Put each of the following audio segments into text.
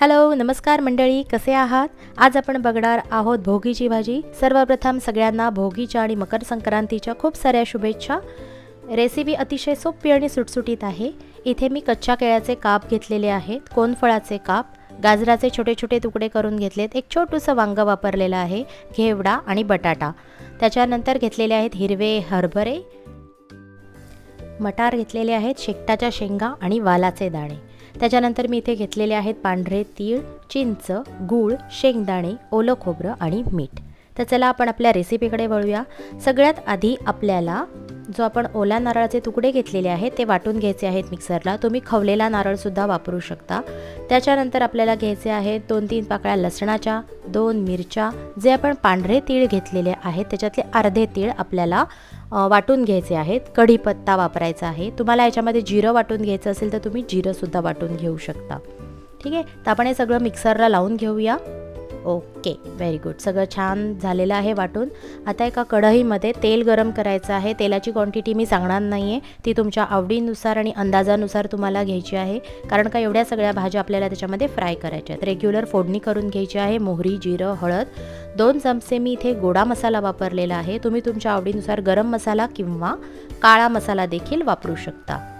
Hello नमस्कार मंडळी कसे आहात? आज आपण बघणार आहोत भोगीची भाजी. सर्वप्रथम सगळ्यांना भोगीच्या आणि मकर संक्रांतीच्या खूप साऱ्या शुभेच्छा. रेसिपी अतिशय सोपी आणि सुटसुटीत आहे. इथे मी कच्च्या केळ्याचे काप घेतलेले आहेत. कोनफळाचे काप गाजराचे छोटे छोटे तुकडे करून घेतलेत. एक छोटूसं वांग वापरलेलं आहे. घेवडा आणि बटाटा. त्याच्यानंतर घेतलेले आहेत हिरवे हरभरे. मटार घेतलेले आहेत शेकटाच्या शेंगा आणि वालाचे दाणे. त्याच्यानंतर मी इथे घेतलेले आहेत पांढरे तीळ चिंच गूळ शेंगदाणे ओलं खोबरं आणि मीठ. तर चला आपण आपल्या रेसिपीकडे वळूया. सगळ्यात आधी आपल्याला जो आपण ओला नारळाचे तुकडे घेतलेले आहेत ते वाटून घ्यायचे आहेत मिक्सरला. तुम्ही खवलेला नारळसुद्धा वापरू शकता. त्याच्यानंतर आपल्याला घ्यायचे आहेत दोन तीन पाकळ्या लसणाच्या दोन मिरच्या. जे आपण पांढरे तीळ घेतलेले आहेत त्याच्यातले अर्धे तीळ आपल्याला वाटून घ्यायचे आहेत. कढीपत्ता वापरायचा आहे. तुम्हाला याच्यामध्ये जिरं वाटून घ्यायचं असेल तर तुम्ही जिरंसुद्धा वाटून घेऊ शकता. ठीक आहे? तर आपण हे सगळं मिक्सरला लावून घेऊया. ओके व्हेरी गुड सगळं छान झालेलं आहे वाटून. आता एका कढईमध्ये तेल गरम करायचं आहे. तेलाची क्वांटिटी मी सांगणार नाही आहे ती तुमच्या आवडीनुसार आणि अंदाजानुसार तुम्हाला घ्यायची आहे. कारण का एवढ्या सगळ्या भाज्या आपल्याला त्याच्यामध्ये फ्राय करायच्या आहेत. रेग्युलर फोडणी करून घ्यायची आहे. मोहरी जिरं हळद. दोन चमचे मी इथे गोडा मसाला वापरलेला आहे. तुम्ही तुमच्या आवडीनुसार गरम मसाला किंवा काळा मसाला देखील वापरू शकता.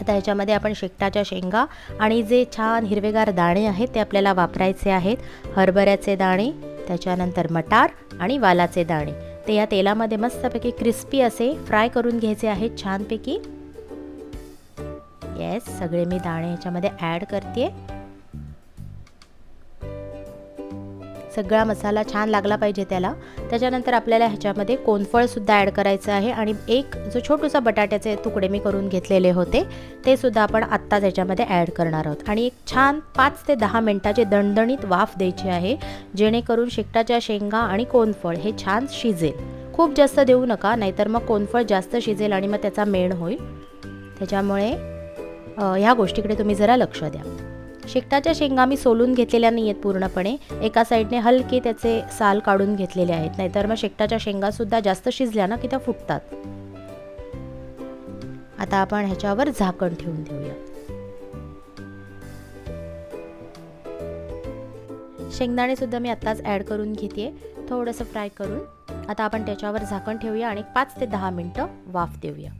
आता ह्याच्यामध्ये आपण शेकटाच्या शेंगा आणि जे छान हिरवेगार दाणे आहेत ते आपल्याला वापरायचे आहेत. हरभऱ्याचे दाणे त्याच्यानंतर मटार आणि वालाचे दाणे. ते या तेलामध्ये मस्तपैकी क्रिस्पी असे फ्राय करून घ्यायचे आहेत छानपैकी. येस सगळे मी दाणे ह्याच्यामध्ये ॲड करते सगळा मसाला छान लागला पाहिजे त्याला. त्याच्यानंतर आपल्याला ह्याच्यामध्ये कोनफळसुद्धा ॲड करायचं आहे आणि एक जो छोटूसा बटाट्याचे तुकडे मी करून घेतलेले होते ते सुद्धा आपण आत्ताच ह्याच्यामध्ये ॲड करणार आहोत. आणि एक छान पाच ते दहा मिनटाचे दणदणीत वाफ द्यायची आहे जेणेकरून शेकटाच्या शेंगा आणि कोनफळ हे छान शिजेल. खूप जास्त देऊ नका नाहीतर मग कोनफळ जास्त शिजेल आणि मग त्याचा मेण होईल. त्याच्यामुळे ह्या गोष्टीकडे तुम्ही जरा लक्ष द्या. शेकटाच्या शेंगा मी सोलून घेतलेल्या नाही आहेत पूर्णपणे. एका साईडने हलके त्याचे साल काढून घेतलेले आहेत. नाहीतर मग शेकटाच्या शेंगासुद्धा जास्त शिजल्या ना की त्या फुटतात. आता आपण ह्याच्यावर झाकण ठेवून देऊया. शेंगदाणे सुद्धा मी आत्ताच ॲड करून घेते. थोडंसं फ्राय करून. आता आपण त्याच्यावर झाकण ठेवूया आणि पाच ते दहा मिनटं वाफ देऊया.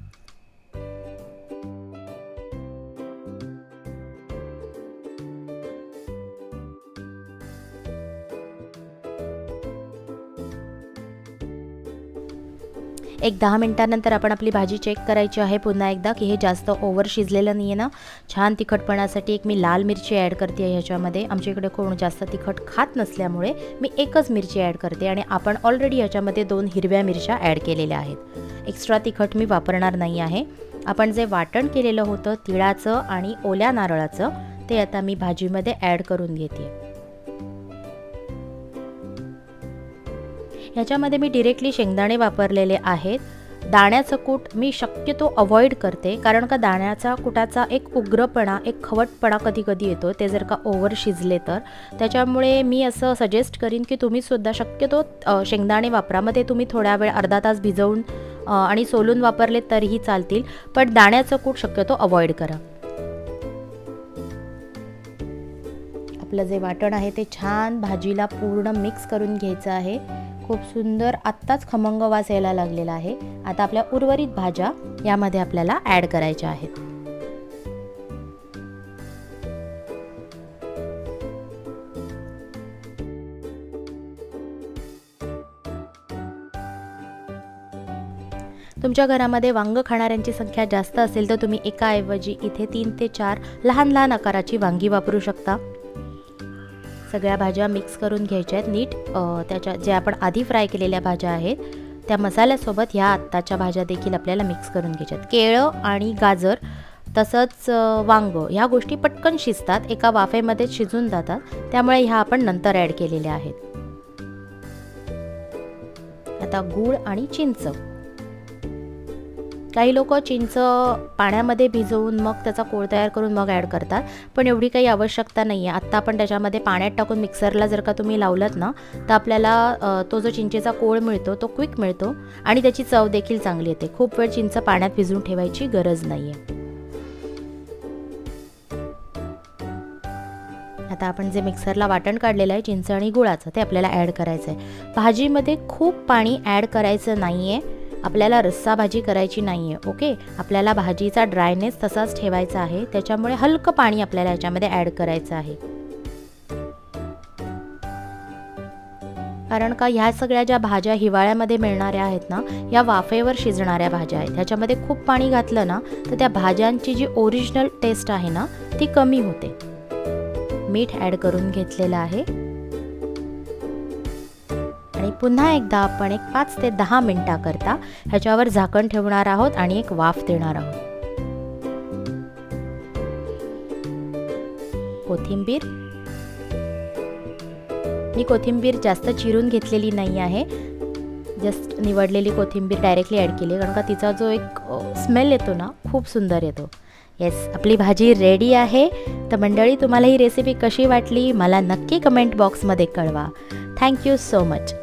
एक दहा मिनटानंतर आपण आपली भाजी चेक करायची आहे पुन्हा एकदा की हे जास्त ओव्हर शिजलेलं नाही आहे ना. छान तिखटपणासाठी एक मी लाल मिरची ॲड करते आहे ह्याच्यामध्ये. आमच्या इकडे कोण जास्त तिखट खात नसल्यामुळे मी एकच मिरची ॲड करते आणि आपण ऑलरेडी ह्याच्यामध्ये दोन हिरव्या मिरच्या ॲड केलेल्या आहेत. एक्स्ट्रा तिखट मी वापरणार नाही आहे. आपण जे वाटण केलेलं होतं तिळाचं आणि ओल्या नारळाचं ते आता मी भाजीमध्ये ॲड करून घेते. ह्याच्यामध्ये मी डिरेक्टली शेंगदाणे वापरलेले आहेत. दाण्याचं कूट मी शक्यतो अवॉइड करते कारण का दाण्याचा कुटाचा एक उग्रपणा एक खवटपणा कधी कधी येतो ते जर का ओव्हर शिजले तर. त्याच्यामुळे मी असं सजेस्ट करीन की तुम्हीसुद्धा शक्यतो शेंगदाणे वापरा. मग ते तुम्ही थोड्या वेळ अर्धा तास भिजवून आणि सोलून वापरले तरीही चालतील पण दाण्याचं कूट शक्यतो अवॉइड करा. आपलं जे वाटण आहे ते छान भाजीला पूर्ण मिक्स करून घ्यायचं आहे. खूप सुंदर आत्ताच खमंग वास यायला लागलेला आहे. आता आपल्या उर्वरित भाज्या यामध्ये आपल्याला ॲड करायच्या आहेत. तुमच्या घरामध्ये वांग खाणाऱ्यांची संख्या जास्त असेल तर तुम्ही एकाऐवजी इथे तीन ते चार लहान लहान आकाराची वांगी वापरू शकता. सगळ्या भाज्या मिक्स करून घ्यायच्या आहेत नीट. त्याच्या जे आपण आधी फ्राय केलेल्या भाज्या आहेत त्या मसाल्यासोबत ह्या आत्ताच्या भाज्या देखील आपल्याला मिक्स करून घ्यायच्यात केळं आणि गाजर तसंच वांग ह्या गोष्टी पटकन शिजतात एका वाफेमध्ये शिजून जातात. त्यामुळे ह्या आपण नंतर ॲड केलेल्या आहेत. आता गूळ आणि चिंच. काही लोक चिंच पाण्यामध्ये भिजवून मग त्याचा कोळ तयार करून मग ॲड करतात. पण एवढी काही आवश्यकता नाही आहे आत्ता आपण त्याच्यामध्ये पाण्यात टाकून मिक्सरला जर का तुम्ही लावलात ना तर आपल्याला तो जो चिंचेचा कोळ मिळतो तो क्विक मिळतो आणि त्याची चव देखील चांगली येते. खूप वेळ चिंच पाण्यात भिजवून ठेवायची गरज नाही आहे आता आपण जे मिक्सरला वाटण काढलेलं आहे चिंच आणि गुळाचं ते आपल्याला ॲड करायचं आहे भाजीमध्ये खूप पाणी ॲड करायचं नाही आहे आपल्याला रस्सा भाजी करायची नाही आहे ओके आपल्याला भाजीचा ड्रायनेस तसाच ठेवायचा आहे. त्याच्यामुळे हलकं पाणी आपल्याला याच्यामध्ये ॲड करायचं आहे. कारण का ह्या सगळ्या ज्या भाज्या हिवाळ्यामध्ये मिळणाऱ्या आहेत ना या वाफेवर शिजणाऱ्या भाज्या आहेत. ह्याच्यामध्ये खूप पाणी घातलं ना तर त्या भाज्यांची जी ओरिजिनल टेस्ट आहे ना ती कमी होते. मीठ ॲड करून घेतलेलं आहे. आणि पुन्हा एकदा आपण एक पाच ते दहा मिनटाकरता ह्याच्यावर झाकण ठेवणार आहोत आणि एक वाफ देणार आहोत. कोथिंबीर. मी कोथिंबीर जास्त चिरून घेतलेली नाही आहे. जस्ट निवडलेली कोथिंबीर डायरेक्टली ॲड केली कारण का तिचा जो एक स्मेल येतो ना खूप सुंदर येतो. येस आपली भाजी रेडी आहे. तर मंडळी तुम्हाला ही रेसिपी कशी वाटली? मला नक्की कमेंट बॉक्समध्ये कळवा. Thank you so much